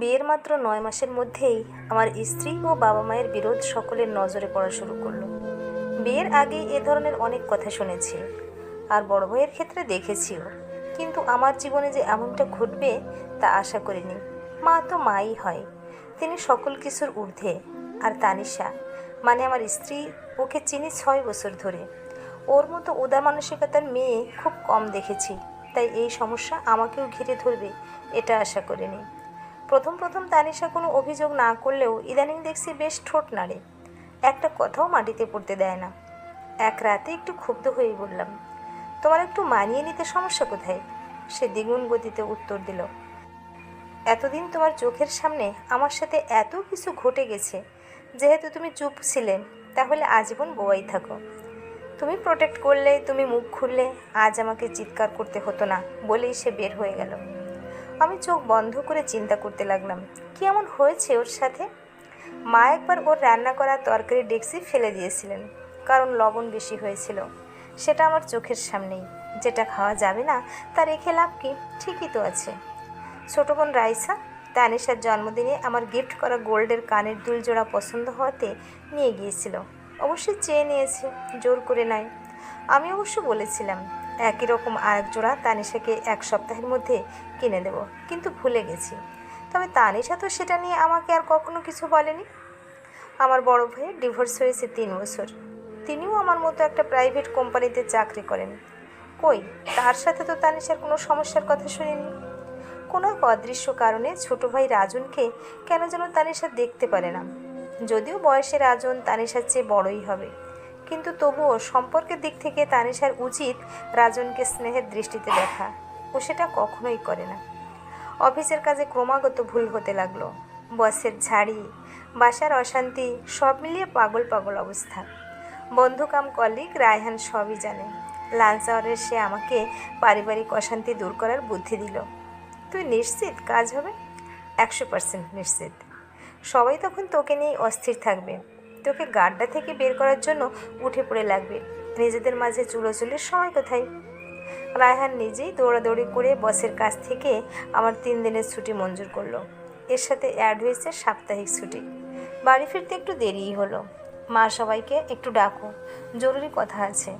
বিয়ের মাত্র নয় মাসের মধ্যেই আমার স্ত্রী ও বাবা মায়ের বিরোধ সকলের নজরে পড়া শুরু করল। বিয়ের আগেই এ ধরনের অনেক কথা শুনেছি, আর বড় ভাইয়ের ক্ষেত্রে দেখেছিও। কিন্তু আমার জীবনে যে এমনটা ঘটবে তা আশা করিনি। মা তো মাই হয়। তিনি সকল কিছুর ঊর্ধ্বে, আর তানিশা মানে আমার স্ত্রী ওকে চিনি ছয় বছর ধরে। ওর মতো উদার মানসিকতার মেয়ে খুব কম দেখেছি, তাই এই সমস্যা আমাকেও ঘিরে ধরবে, এটা আশা করিনি। প্রথম প্রথম তানিশা কোনো অভিযোগ না করলেও ইদানিং দেখছি বেশ ঠোঁট নাড়ে। একটা কথাও মাটিতে পড়তে দেয় না। এক রাতে একটু ক্ষুব্ধ হয়ে বললাম, তোমার একটু মানিয়ে নিতে সমস্যা কোথায়? সে দ্বিগুণ গতিতে উত্তর দিল, এতদিন তোমার চোখের সামনে আমার সাথে এত কিছু ঘটে গেছে। যেহেতু তুমি চুপ ছিলে, তাহলে আজীবন বোয়াই থাকো। তুমি প্রোটেক্ট করলে, তুমি মুখ খুললে, আজ আমাকে চিৎকার করতে হতো না, বলেই সে বের হয়ে গেল। আমি চোখ বন্ধ করে চিন্তা করতে লাগলাম, কি এমন হয়েছে ওর সাথে? মা একবার ওর রান্না করা তরকারি ডেক্সি ফেলে দিয়েছিলেন, কারণ লবণ বেশি হয়েছিল। সেটা আমার চোখের সামনেই। যেটা খাওয়া যাবে না, তা রেখে লাভ কি? ঠিকই তো আছে। ছোট বোন রাইসা তানিশার জন্মদিনে আমার গিফট করা গোল্ডের কানের দুল জোড়া পছন্দ হওয়াতে নিয়ে গিয়েছিল। অবশ্যই চেয়ে নিয়েছে, জোর করে নাই। আমি অবশ্য বলেছিলাম একই রকম আরেক জোড়া তানিশাকে এক সপ্তাহের মধ্যে কিনে দেব। কিন্তু ভুলে গেছি। তবে তানিশা তো সেটা নিয়ে আমাকে আর কখনো কিছু বলেনি। আমার বড় ভাইয়ের ডিভোর্স হয়েছে তিন বছর। তিনিও আমার মতো একটা প্রাইভেট কোম্পানিতে চাকরি করেন। কই, তার সাথে তো তানিশার কোনো সমস্যার কথা শুনিনি। কোনো অদৃশ্য কারণে ছোট ভাই রাজনকে কেন যেন তানিশা দেখতে পারে না। যদিও বয়সে রাজন তানিশার চেয়ে বড়ই হবে। কিন্তু তবুও সম্পর্কের দিক থেকে তানিশার উচিত রাজনকে স্নেহের দৃষ্টিতে দেখা। ও সেটা কখনোই করে না। অফিসের কাজে ক্রমাগত ভুল হতে লাগল। বসের ঝাড়ি, বাসার অশান্তি, সব মিলিয়ে পাগল পাগল অবস্থা। বন্ধু কাম কলিগ রায়হান সবই জানে। লাঞ্চ আওয়ারে সে আমাকে পারিবারিক অশান্তি দূর করার বুদ্ধি দিল। তুই নিশ্চিত কাজ হবে? একশো পার্সেন্ট নিশ্চিত। সবাই তখন তোকে নিয়ে অস্থির থাকবে। তোকে গাড্ডা থেকে বের করার জন্য উঠে পড়ে লাগবে। নিজেদের মাঝে চুলোচুলির সময় কোথায়? রায়হান নিজেই দৌড়াদৌড়ি করে বসের কাছ থেকে আমার তিন দিনের ছুটি মঞ্জুর করল। এর সাথে অ্যাড হয়েছে সাপ্তাহিক ছুটি। বাড়ি ফিরতে একটু দেরিই হলো। মা সবাইকে একটু ডাকো, জরুরি কথা আছে।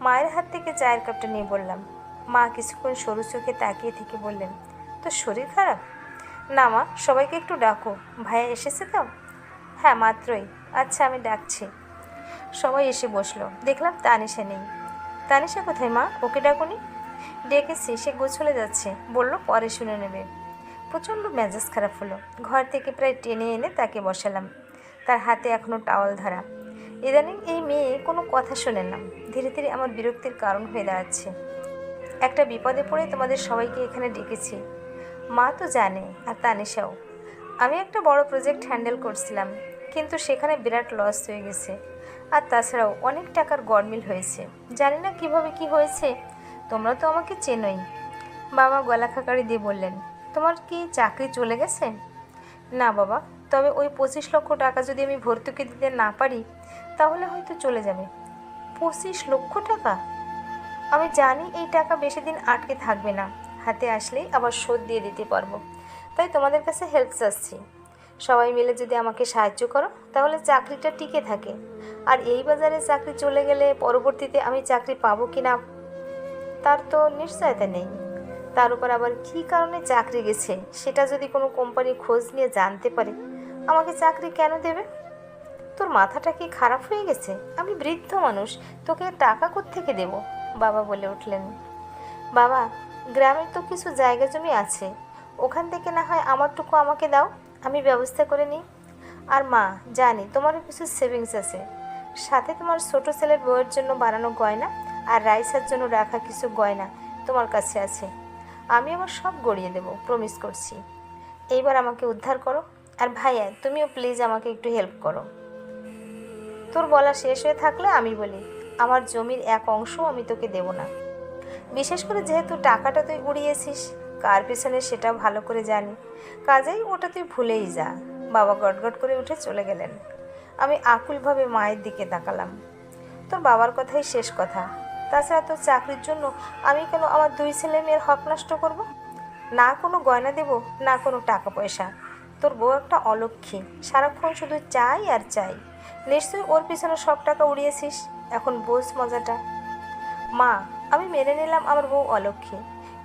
মায়ের হাত থেকে চায়ের কাপটা নিয়ে বললাম। মা কিছুক্ষণ সরু চোখে তাকিয়ে থেকে বললেন তো শরীর খারাপ? না মা, সবাইকে একটু ডাকো। ভাইয়া এসেছে তো? হ্যাঁ মাত্রই। আচ্ছা আমি ডাকছি। সবাই এসে বসল। দেখলাম তানিশা নেই। তানিশা কোথায় মা? ওকে ডাকুনি? ডেকেছি, সে গোছলে যাচ্ছে। বলল, পরে শুনে নেবে। প্রচণ্ড মেজাজ খারাপ হলো। ঘর থেকে প্রায় টেনে এনে তাকে বসালাম। তার হাতে এখনও টাওয়াল ধরা। ইদানিং এই মেয়ে কোনো কথা শোনে না। ধীরে ধীরে আমার বিরক্তির কারণ হয়ে দাঁড়াচ্ছে। একটা বিপদে পড়ে তোমাদের সবাইকে এখানে ডেকেছি। মা তো জানে, আর তানিশাও। আমি একটা বড় প্রজেক্ট হ্যান্ডেল করছিলাম। কিন্তু সেখানে বিরাট লস হয়ে গেছে। আর তাছাড়াও অনেক টাকার গরমিল হয়েছে। জানি না কীভাবে কি হয়েছে। তোমরা তো আমাকে চেনোই। বাবা গলা খাকারি দিয়ে বললেন, তোমার কি চাকরি চলে গেছে? না বাবা, তবে ওই পঁচিশ লক্ষ টাকা যদি আমি ভর্তুকি দিতে না পারি, তাহলে হয়তো চলে যাবে। পঁচিশ লক্ষ টাকা? আমি জানি এই টাকা বেশি দিন আটকে থাকবে না। হাতে আসলেই আবার শোধ দিয়ে দিতে পারব। তাই তোমাদের কাছে হেল্প চাচ্ছি। সবাই মিলে যদি আমাকে সাহায্য করো, তাহলে চাকরিটা টিকে থাকে। আর এই বাজারে চাকরি চলে গেলে পরবর্তীতে আমি চাকরি পাবো কি না, তার তো নিশ্চয়তা নেই। তার উপর আবার কী কারণে চাকরি গেছে, সেটা যদি কোনো কোম্পানি খোঁজ নিয়ে জানতে পারে, আমাকে চাকরি কেন দেবে? তোর মাথাটা কি খারাপ হয়ে গেছে? আমি বৃদ্ধ মানুষ, তোকে টাকা থেকে দেব? বাবা বলে উঠলেন। বাবা গ্রামের তো কিছু জায়গা জমি আছে। ওখান থেকে না হয় আমারটুকু আমাকে দাও। আমি ব্যবস্থা করে নিই। আর মা, জানি তোমারও কিছু সেভিংস আছে। সাথে তোমার ছোট ছেলের বউয়ের জন্য বানানো গয়না আর রাইসার জন্য রাখা কিছু গয়না তোমার কাছে আছে। আমি আমার সব গড়িয়ে দেব প্রমিস করছি। এইবার আমাকে উদ্ধার করো। আর ভাইয়া, তুমিও প্লিজ আমাকে একটু হেল্প করো। তোর বলা শেষ হয়ে থাকলে আমি বলি, আমার জমির এক অংশ আমি তোকে দেব না। বিশেষ করে যেহেতু টাকাটা তুই উড়িয়েছিস কার পেছনে সেটা ভালো করে জানি। কাজেই ওটা তুই ভুলেই যা। বাবা গটগট করে উঠে চলে গেলেন। আমি আকুলভাবে মায়ের দিকে তাকালাম। তোর বাবার কথাই শেষ কথা। তাছাড়া তোর চাকরির জন্য আমি কেন আমার দুই ছেলে মেয়ের হক নষ্ট করব? না কোনো গয়না দেব, না কোনো টাকা পয়সা। তোর বউ একটা অলক্ষী। সারাক্ষণ শুধু চাই আর চাই। নিশ্চয়ই ওর পিছনে সব টাকা উড়িয়েছিস। এখন বোঝ মজাটা। মা, আমি মেনে নিলাম আমার বউ অলক্ষী।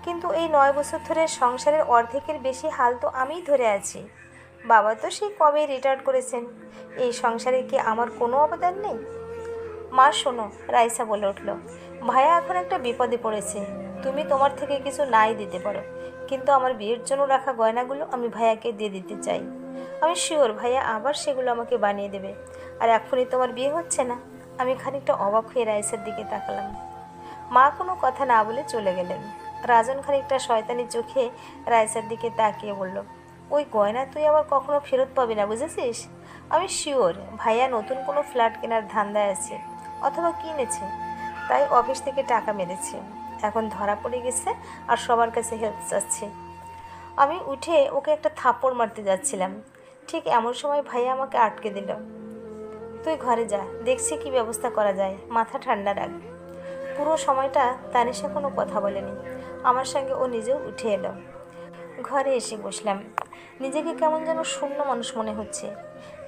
কিন্তু এই নয় বছর ধরে সংসারের অর্ধেকের বেশি হাল তো আমিই ধরে আছি। বাবা তো সেই কবে রিটায়ার করেছেন? এই সংসারে কি আমার কোনো অবদান নেই? মা, শোনো, রাইসা বলে উঠল, ভাইয়া এখন একটা বিপদে পড়েছে। তুমি তোমার থেকে কিছু নাই দিতে পারো। কিন্তু আমার বিয়ের জন্য রাখা গয়নাগুলো আমি ভাইয়াকে দিয়ে দিতে চাই। আমি শিওর ভাইয়া আবার সেগুলো আমাকে বানিয়ে দেবে। আর এখনই তোমার বিয়ে হচ্ছে না? আমি খানিকটা অবাক হয়ে রাইসার দিকে তাকালাম। মা কোনো কথা না বলে চলে গেলেন। রাজন খানিকটা শয়তানি চোখে রাইসার দিকে তাকিয়ে বলল, ওই গয়না তুই আবার কখনো ফেরত পাবি না, বুঝেছিস? আমি শিওর ভাইয়া নতুন কোনো ফ্ল্যাট কেনার ধান্দায় আছে, অথবা কিনেছে, তাই অফিস থেকে টাকা মেরেছে। এখন ধরা পড়ে গেছে আর সবার কাছে হেল্প চাচ্ছে। আমি উঠে ওকে একটা থাপ্পড় মারতে যাচ্ছিলাম। ঠিক এমন সময় ভাইয়া আমাকে আটকে দিল। তুই ঘরে যা, দেখছি কি ব্যবস্থা করা যায়, মাথা ঠান্ডা রাখ। পুরো সময়টা তানিশা কোনো কথা বলেনি। আমার সঙ্গে ও নিজেও উঠে এলো। ঘরে এসে বসলাম। নিজেকে কেমন যেন শূন্য মানুষ মনে হচ্ছে।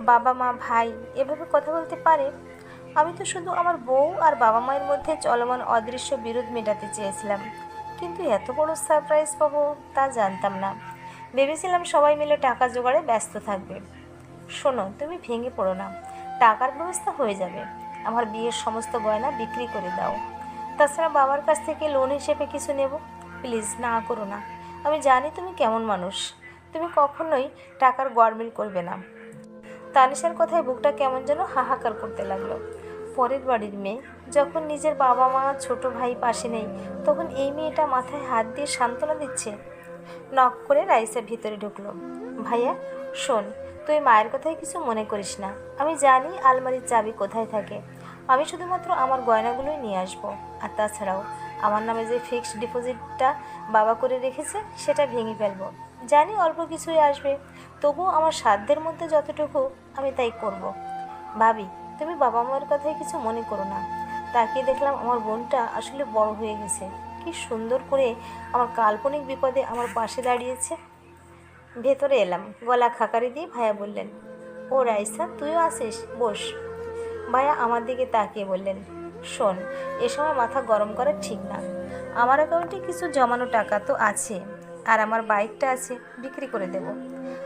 বাবা, মা, ভাই, এভাবে কথা বলতে পারে? আমি তো শুধু আমার বউ আর বাবা মায়ের মধ্যে চলমান অদৃশ্য বিরোধ মেটাতে চেয়েছিলাম। কিন্তু এত বড় সারপ্রাইজ পাবো তা জানতাম না। ভেবেছিলাম সবাই মিলে টাকা জোগাড়ে ব্যস্ত থাকবে। শোনো, তুমি ভেঙে পড়ো না। টাকার ব্যবস্থা হয়ে যাবে। আমার বিয়ের সমস্ত গয়না বিক্রি করে দাও। তাছাড়া বাবার কাছ থেকে লোন হিসেবে কিছু নেব? প্লিজ না করো না। আমি জানি তুমি কেমন মানুষ। তুমি কখনোই টাকার গরমিল করবে না। তানিশার কথায় বুকটা কেমন যেন হাহাকার করতে লাগল। পরের বাড়ির মেয়ে যখন নিজের বাবা মা ছোট ভাই পাশে নেই, তখন এই মেয়েটা মাথায় হাত দিয়ে সান্ত্বনা দিচ্ছে। নক করে রাইসা ভিতরে ঢুকলো। ভাইয়া, শোন, তুই মায়ের কথায় কিছু মনে করিস না। আমি জানি আলমারির চাবি কোথায় থাকে। আমি শুধুমাত্র আমার গয়নাগুলোই নিয়ে আসব। আর তাছাড়াও আমার নামে যে ফিক্সড ডিপোজিটটা বাবা করে রেখেছে, সেটা ভেঙে ফেলব। জানি অল্প কিছুই আসবে, তবুও আমার সাধ্যের মধ্যে যতটুকু আমি তাই করব। ভাবি, তুমি বাবা মায়ের কথায় কিছু মনে করো না। তাকিয়ে দেখলাম আমার বোনটা আসলে বড় হয়ে গেছে। কি সুন্দর করে আমার কাল্পনিক বিপদে আমার পাশে দাঁড়িয়েছে। ভেতরে এলাম, গলা খাকারি দিয়ে ভাইয়া বললেন, ও রাইসা, তুইও আসিস? বস। ভাইয়া আমার দিকে তাকিয়ে বললেন শোন, এ সময় মাথা গরম করা ঠিক না। আমার অ্যাকাউন্টে কিছু জমানো টাকা তো আছে, আর আমার বাইকটা আছে, বিক্রি করে দেব।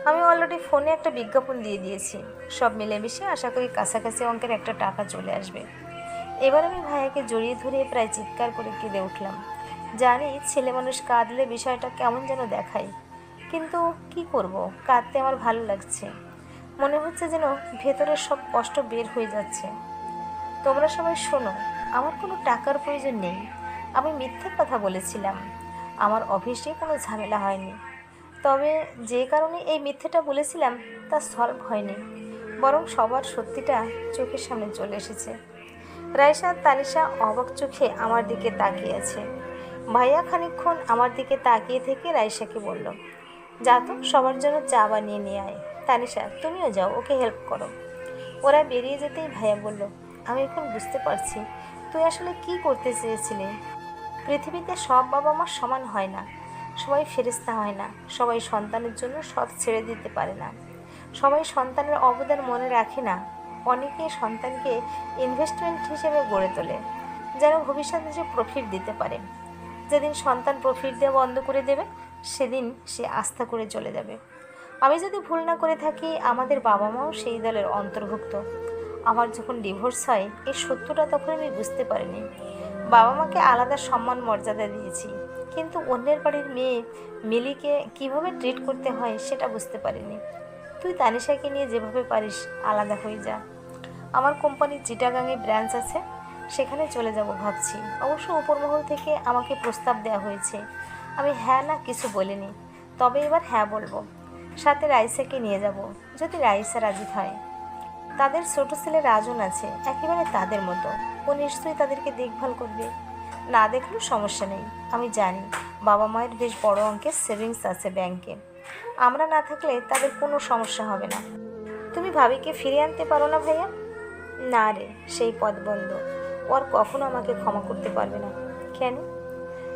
আমি অলরেডি ফোনে একটা বিজ্ঞাপন দিয়ে দিয়েছি। সব মিলেমিশে আশা করি কাছাকাছি অঙ্কের একটা টাকা চলে আসবে। এবার আমি ভাইয়াকে জড়িয়ে ধরে প্রায় চিৎকার করে কেঁদে উঠলাম। জানি ছেলে মানুষ কাঁদলে বিষয়টা কেমন যেন দেখায়, কিন্তু কি করব? কাঁদতে আমার ভালো লাগছে। মনে হচ্ছে যেন ভেতরের সব কষ্ট বের হয়ে যাচ্ছে। তোমরা সবাই শোনো, আমার কোনো টাকার প্রয়োজন নেই। আমি মিথ্যে কথা বলেছিলাম। আমার অফিসে কোনো ঝামেলা হয়নি। তবে যে কারণে এই মিথ্যেটা বলেছিলাম, তা সলভ হয়নি। বরং সবার সত্যিটা চোখের সামনে চলে এসেছে। রাইসা তানিশা অবাক চোখে আমার দিকে তাকিয়ে আছে। ভাইয়া খানিকক্ষণ আমার দিকে তাকিয়ে থেকে রাইসাকে বলল, যা তো, সবার জন্য চা বানিয়ে নিয়ে আয়। তানিশা, তুমিও যাও, ওকে হেল্প করো। ওরা বেরিয়ে যেতেই ভাইয়া বলল আমি এখন বুঝতে পারছি। তুই আসলে কি করতে চেয়েছিলি? পৃথিবীতে সব বাবা মা সমান হয় না। সবাই ফেরিস্তা হয় না। সবাই সন্তানের জন্য সব ছেড়ে দিতে পারে না। সবাই সন্তানের অবদান মনে রাখে না। অনেকে সন্তানকে ইনভেস্টমেন্ট হিসেবে গড়ে তোলে, যেন ভবিষ্যতে সে প্রফিট দিতে পারে। যেদিন সন্তান প্রফিট দেওয়া বন্ধ করে দেবে, সেদিন সে আস্থা করে চলে যাবে। আমি যদি ভুল না করে থাকি, আমাদের বাবা মাও সেই দলের অন্তর্ভুক্ত। আমার যখন ডিভোর্স হয়, এই সত্যটা তখন আমি বুঝতে পারিনি। বাবা মাকে আলাদা সম্মান, মর্যাদা দিয়েছি। কিন্তু অন্যের বাড়ির মেয়ে মিলিকে কীভাবে ট্রিট করতে হয় সেটা বুঝতে পারিনি। তুই তানিশাকে নিয়ে যেভাবে পারিস, আলাদা হয়ে যা। আমার কোম্পানির চিটাগাংয়ে ব্রাঞ্চ আছে, সেখানে চলে যাব ভাবছি। অবশ্য উপরমহল থেকে আমাকে প্রস্তাব দেওয়া হয়েছে। আমি হ্যাঁ না কিছু বলিনি। তবে এবার হ্যাঁ বলব। সাথে রাইসাকে নিয়ে যাব, যদি রাইসা রাজি হয়। তাদের ছোট ছেলে রাজন আছে, একেবারে তাদের মতো। ও নিশ্চয়ই তাদেরকে দেখভাল করবে। না দেখলেও সমস্যা নেই, আমি জানি। বাবা মায়ের বেশ বড় অঙ্কের সেভিংস আছে ব্যাংকে। আমরা না থাকলে তাদের কোনো সমস্যা হবে না। তুমি ভাবিকে ফিরে আনতে পারো না ভাইয়া? না রে, সেই পথ বন্ধ। ও আর কখনো আমাকে ক্ষমা করতে পারবে না। কেন?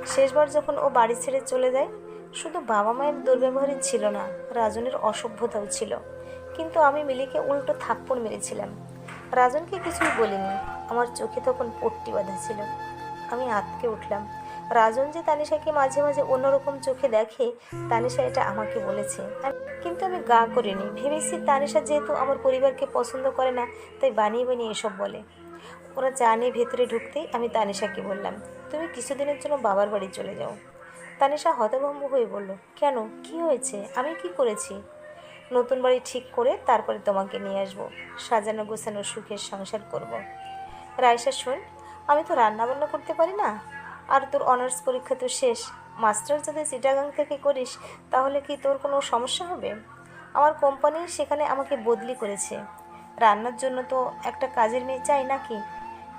শেষবার যখন ও বাড়ি ছেড়ে চলে যায়, শুধু বাবা মায়ের দুর্ব্যবহারই ছিল না, রাজনের অসভ্যতাও ছিল। কিন্তু আমি মিলিকে উল্টো থাপ্পড় মেরেছিলাম। রাজনকে কিছুই বলিনি। আমার চোখে তখন পট্টি বাঁধা ছিল আমি আতকে উঠলাম। রাজন যে তানিশাকে মাঝে মাঝে অন্যরকম চোখে দেখে, তানিশা এটা আমাকে বলেছে। কিন্তু আমি গা করিনি। ভেবেছি তানিশা যেহেতু আমার পরিবারকে পছন্দ করে না, তাই বানিয়ে বানিয়ে এসব বলে। ওরা চা নিয়ে ভেতরে ঢুকতেই আমি তানিশাকে বললাম, তুমি কিছুদিনের জন্য বাবার বাড়ি চলে যাও। তানিশা হতভম্ব হয়ে বলল, কেন? কি হয়েছে? আমি কি করেছি? নতুন বাড়ি ঠিক করে তারপরে তোমাকে নিয়ে আসব। সাজানো গোছানো সুখের সংসার করব। রায়সা শোন, আমি তো রান্না বান্না করতে পারি না। আর তোর অনার্স পরীক্ষা তো শেষ। মাস্টার যদি চিটাগাং থেকে করিস, তাহলে কি তোর কোনো সমস্যা হবে? আমার কোম্পানি সেখানে আমাকে বদলি করেছে। রান্নার জন্য তো একটা কাজের মেয়ে চাই নাকি?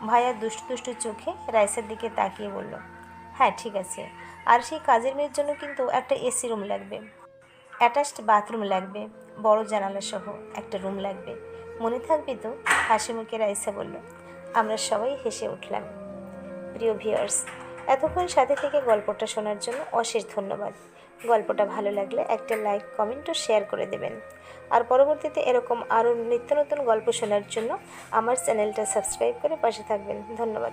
ভাইয়া দুষ্টু দুষ্টু চোখে রাইসের দিকে তাকিয়ে বলল হ্যাঁ ঠিক আছে। আর সেই কাজের মেয়ের জন্য কিন্তু একটা এসি রুম লাগবে। অ্যাটাচড বাথরুম লাগবে, বড় জানালা সহ একটা রুম লাগবে। মনে থাকবে তো? হাসি মুখে রাইসা বলল, আমরা সবাই হেসে উঠলাম। প্রিয় ভিউয়ার্স, এতক্ষণ সাথে থেকে গল্পটা শোনার জন্য অশেষ ধন্যবাদ। গল্পটা ভালো লাগলে একটা লাইক, কমেন্ট ও শেয়ার করে দেবেন। আর পরবর্তীতে এরকম আরও নিত্য নতুন গল্প শোনার জন্য আমার চ্যানেলটা সাবস্ক্রাইব করে পাশে থাকবেন। ধন্যবাদ।